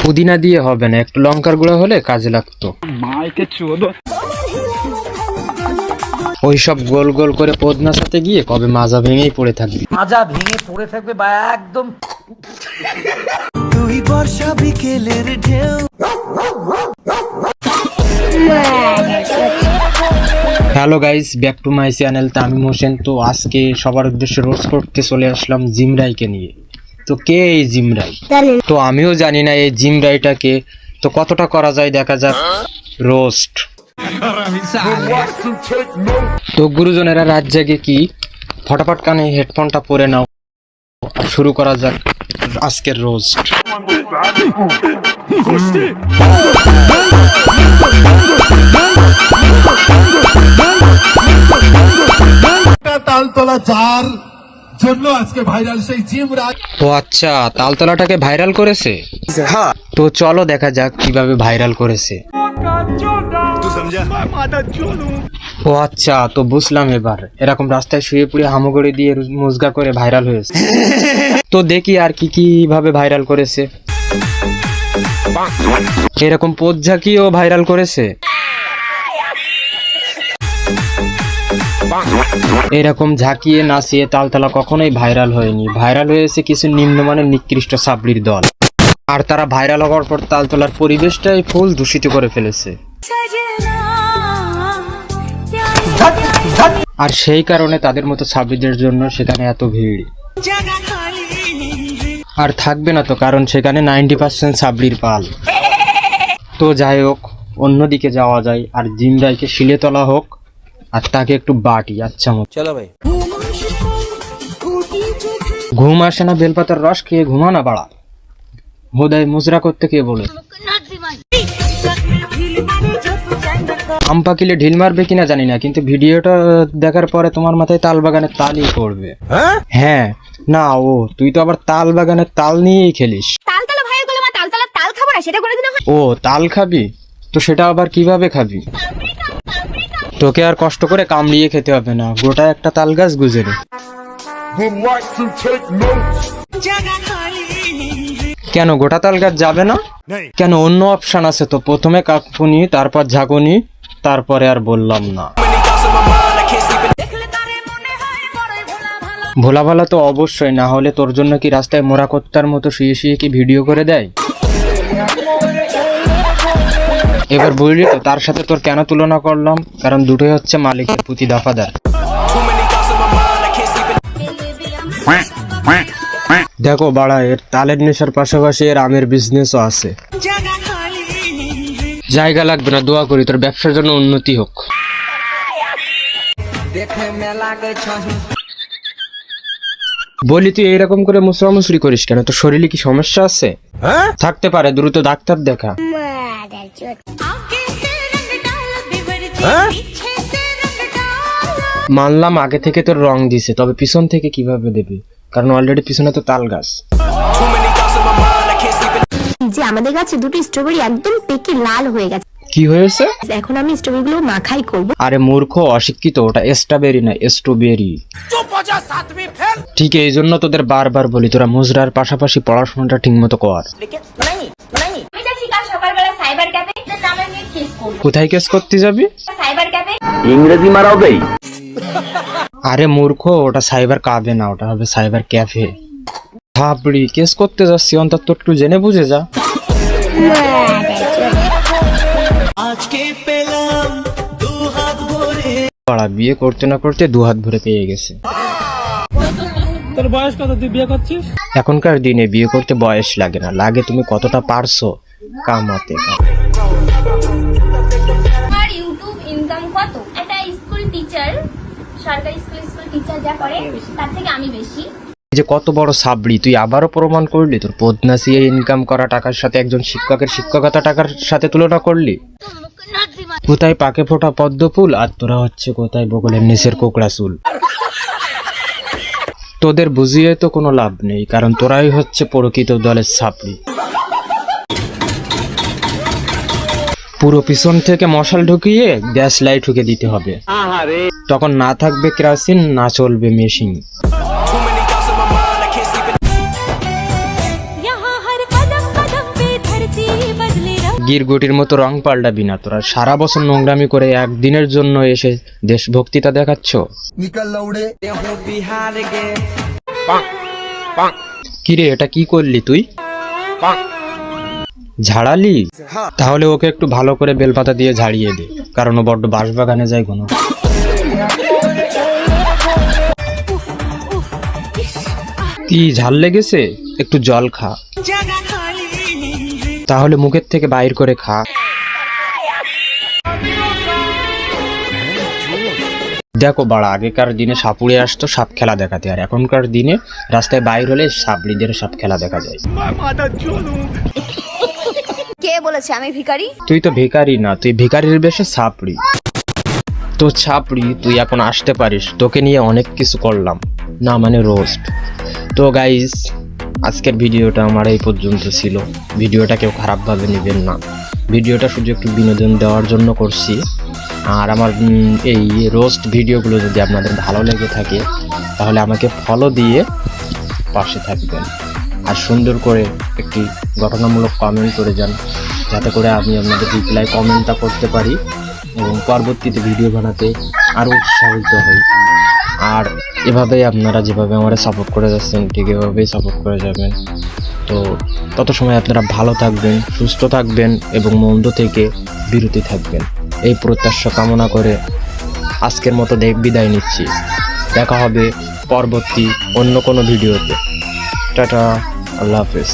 পুদিনা দিয়ে হবে না একটু লঙ্কার গুঁড়ো হলে কাজে লাগতো। ওই সব গোল গোল করে পদনা সাথে গিয়ে কবে মাজা ভেঙেই পড়ে থাকবি। মাজা ভেঙে পড়ে থাকবে বা একদম তুই বর্ষা বিকেলের ঢেউ hello guys back to my channel তা আমি মোসেন তো আজকে সবার উদ্দেশ্যে রোজ করতে চলে আসলাম জিমরাইকে নিয়ে। তো কে এই জিমরাই তো আমিও জানি না এই জিমরাইটাকে তো কতটা করা যায় দেখা যাক। রোস্ট। তো গুরুজনেরা রাত জাগে কি? ফটাফট কানে হেডফোনটা পরে নাও। শুরু করা যাক আজকের রোস্ট। তালতলা চার। জন্য আজকে ভাইরাল সেই জিম রাজ ও আচ্ছা তালতলাটাকে ভাইরাল করেছে? তো চলো দেখা যাক কীভাবে ভাইরাল করেছে। ও আচ্ছা তো বুঝলাম এবার। এরকম রাস্তায় শুয়ে পুড়ে হামুগড়ি দিয়ে মুজগা করে ভাইরাল হয়েছে। তো দেখি আর কি কি ভাবে ভাইরাল করেছে। এরকম পোজ্জাকিও ভাইরাল করেছে? এরকম ঝাঁকিয়ে নাচিয়ে তালতলা কখনোই ভাইরাল হয়নি। ভাইরাল হয়েছে কিছু নিম্নমানের নিকৃষ্ট সাবলির দল। আর তারা ভাইরাল হওয়ার পর তালতলার পরিবেশটাই ফুল দূষিত করে ফেলেছে। আর সেই কারণে তাদের মতো সাবলিদের জন্য সেখানে এত ভিড়। আর থাকবে না তো, কারণ সেখানে নাইনটি পার্সেন্ট সাবলির পাল। তো যাই হোক, অন্যদিকে যাওয়া যায়। আর জিমরাইকে শিলে তোলা হোক আর তাকে একটু বাটি আচ্ছা মতো চলো ভাই। ঘুম আসে না বেলপাতার রস খেয়ে ঘুমা না বাড়া। হোদায় মুজরা করতে কে বলে? আম পাকিলে ঢিল মারবে কিনা জানি না কিন্তু ভিডিওটা দেখার পরে তোমার মাথায় তাল বাগানের তালই পড়বে। হ্যাঁ? না ও তুই তো আবার তাল বাগানের তাল নিয়েই খেলিস হয় ও তাল খাবি? তো সেটা আবার কীভাবে খাবি? তোকে আর কষ্ট করে কামড়িয়ে খেতে হবে না। গোটা একটা তাল গাছ গুজে কেন গোটা তাল গাছ যাবে না? কেন অন্য অপশন আছে তো? প্রথমে কাকুনি তারপর ঝাঁকুনি তারপরে আর বললাম না। ভোলা ভালা তো অবশ্যই না হলে তোর জন্য কি রাস্তায় মোরা কত্তার মতো শুয়ে শুয়ে কি ভিডিও করে দেয়? এবার বললি তো তার সাথে তোর কেন তুলনা করলাম? কারণ দুটোই হচ্ছে মালিকের প্রতি দফাদার। দেখো বাড়া এর তালের নেশার পাশাপাশি এর আমের বিজনেসও আছে। জায়গা লাগবে না দোয়া করি তোর ব্যবসার জন্য উন্নতি হোক। বলি তুই এইরকম করে মুসরামুসরি করিস কেন? তোর শরীরে কি সমস্যা আছে? থাকতে পারে দ্রুত ডাক্তার দেখা। মানলাম আগে থেকে তোর রং দিছে তবে পিছন থেকে কীভাবে দেবে? কারণ অলরেডি পিছনে তো তাল গাছ। যে আমাদের কাছে দুটো স্ট্রবেরি একদম পেকে লাল হয়ে গেছে। কি হয়েছে? এখন আমি স্ট্রবেরি গুলো মাখাই করব। আরে মূর্খ অশিক্ষিত ওটা স্ট্রবেরি না স্ট্রবেরি ঠিক এই জন্য তোদের বারবার বলি তোরা মুজরার পাশাপাশি পড়াশোনাটা ঠিক মতো কর আমি যাচ্ছি কাল সকালবেলা সাইবার ক্যাফে? নামে আমি কেস করব। কোথায় কেস করতে যাবি? Cyber cafe? ইংরেজি মারাও দেই। আরে মূর্খ ওটা সাইবার কাবে না ওটা হবে সাইবার ক্যাফে। ভাবড়ি কেস করতে যাচ্ছি অন্তত তো একটু জেনে বুঝে যা। আজকে পেলাম দু হাত ভরে। পাড়া বিয়ে করতে না করতে দু হাত ভরে পেয়ে গেছে। তোর বয়স কত? তুই বিয়ে করছিস? এখনকার দিনে বিয়ে করতে বয়স লাগে না। লাগে তুমি কতটা পারছ। কামাতে আমার ইউটিউব ইনকাম কত? একটা স্কুল টিচার সরকারি স্কুল স্কুল টিচার যা করে তার থেকে আমি বেশি। যে কত বড় সাবড়ি তুই আবারও প্রমাণ করলি? তোর পদ্মাসি ইনকাম করা টাকার সাথে একজন শিক্ষকের শিক্ষকতা টাকার সাথে তুলনা করলি? কোথায় পাকে ফোটা পদ্ম ফুল আর তোরা হচ্ছে কোথায় বগলের নিচের কোকড়া চুল? তোদের বুঝিয়ে তো কোনো লাভ নেই কারণ তোরাই হচ্ছে প্রকৃত দলের ছাপড়ি পুরো পিছন থেকে মশাল ঢুকিয়ে গ্যাস লাইট ঢুকে দিতে হবে। তখন না থাকবে কেরোসিন না চলবে মেশিন। গিরগুটির মতো রং পাল্টাবি না তোরা। সারা বছর নোংরামি করে একদিনের জন্য এসে দেশভক্তিটা দেখাচ্ছ? কিরে এটা কি করলি তুই? ঝাড়ালি? তাহলে ওকে একটু ভালো করে বেলপাতা দিয়ে ঝাড়িয়ে দে কারণ ও বড্ড বাঁশবাগানে যায় কোনো। কি ঝাল লেগেছে? একটু জল খা। তাহলে মুখের থেকে বাইর করে খা। দেখো বাড়া আগেকার দিনে সাপুড়ে আসতো সাপ খেলা দেখাতে আর এখনকার দিনে রাস্তায় বাইর হলে সাপড়িদের সাপ খেলা দেখা যায়। বলেছে? আমি ভিখারি? তুই তো ভিখারি না, তুই ভিখারির বেশে ছাপড়ি। তো ছাপড়ি তুই এখন আসতে পারিস, তোকে নিয়ে অনেক কিছু করলাম। না মানে রোস্ট তো গাইস আজকের ভিডিওটা আমার এই পর্যন্ত ছিল। ভিডিওটা কেউ খারাপভাবে নেবেন না। ভিডিওটা শুধু একটু বিনোদন দেওয়ার জন্য করছি। আর আমার এই রোস্ট ভিডিওগুলো যদি আপনাদের ভালো লেগে থাকে, তাহলে আমাকে ফলো দিয়ে পাশে থাকবেন। আর সুন্দর করে একটি গঠনামূলক কমেন্ট করে যান। যাতে করে আমি আপনাদের রিপ্লাই কমেন্টটা করতে পারি এবং পরবর্তীতে ভিডিও বানাতে আরও উৎসাহিত হই। আর এভাবেই আপনারা যেভাবে আমরা সাপোর্ট করে যাচ্ছেন, ঠিক এভাবেই সাপোর্ট করে যাবেন। তো তত সময় আপনারা ভালো থাকবেন, সুস্থ থাকবেন এবং মন্দ থেকে বিরতি থাকবেন। এই প্রত্যাশা কামনা করে আজকের মতো দেখ বিদায় নিচ্ছি। দেখা হবে পরবর্তী অন্য কোনো ভিডিওতে টাটা। আল্লাহ হাফেজ।